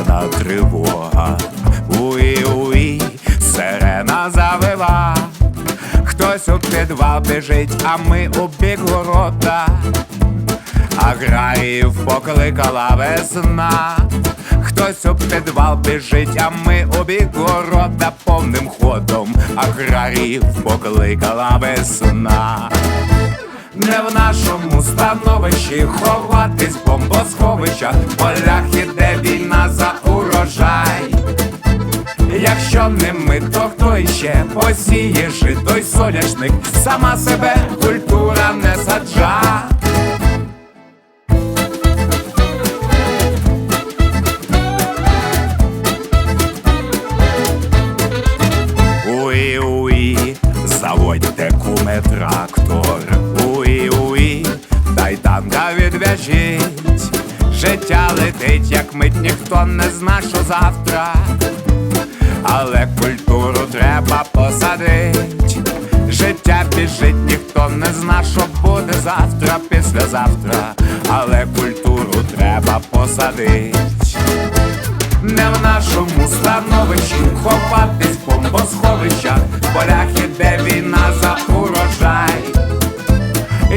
повітряна тривога. Уї, уї, сирена завива, хтось у підвал біжить, а ми у бік ворота, а граїв покликала весна, хтось у підвал біжить, а ми у бік ворота повним ходом, аграріїв покликала весна. Не в нашому становищі ховатись бомбосховища, полях іде. Якщо не ми, то хто іще посіє жито й соняшник, сама себе культура не саджа. Уї-уї, заводьте куме трактор. Уї-уї, дай танка відв'яжіть. Життя летить, як мить, ніхто не зна, що завтра. Але культуру треба посадить. Життя біжить, ніхто не зна, що буде завтра, післязавтра. Але культуру треба посадить. Не в нашому становищі ховатись в бомбосховищах, в полях іде війна за урожай.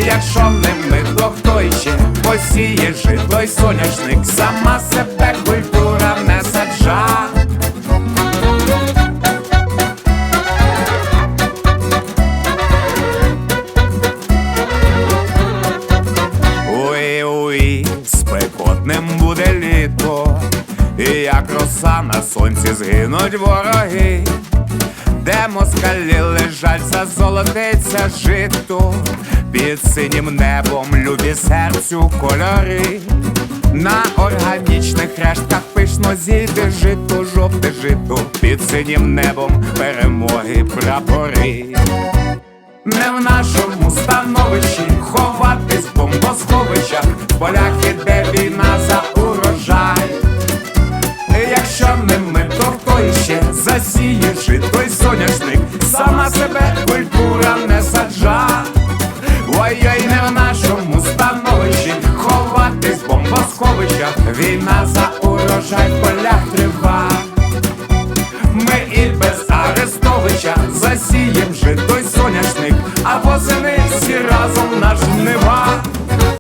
Якщо не ми, то хто іще посіє жито й соняшник, сама себе як роса на сонці згинуть вороги, де москалі лежать, зазолотиться жито, під синім небом любі серцю кольори. На органічних рештках пишно зійде жито, жовте жито, під синім небом перемоги прапори. Не в нашому становищі ховатись в бомбосховищах, в полях посієш, і той соняшник, сама себе культура не саджа. Ой-ой, не в нашому становищі ховатись бомбосховища, війна за урожай в полях трива. Ми і без арестовища засієм житой й соняшник, а восени всі разом наш жнива.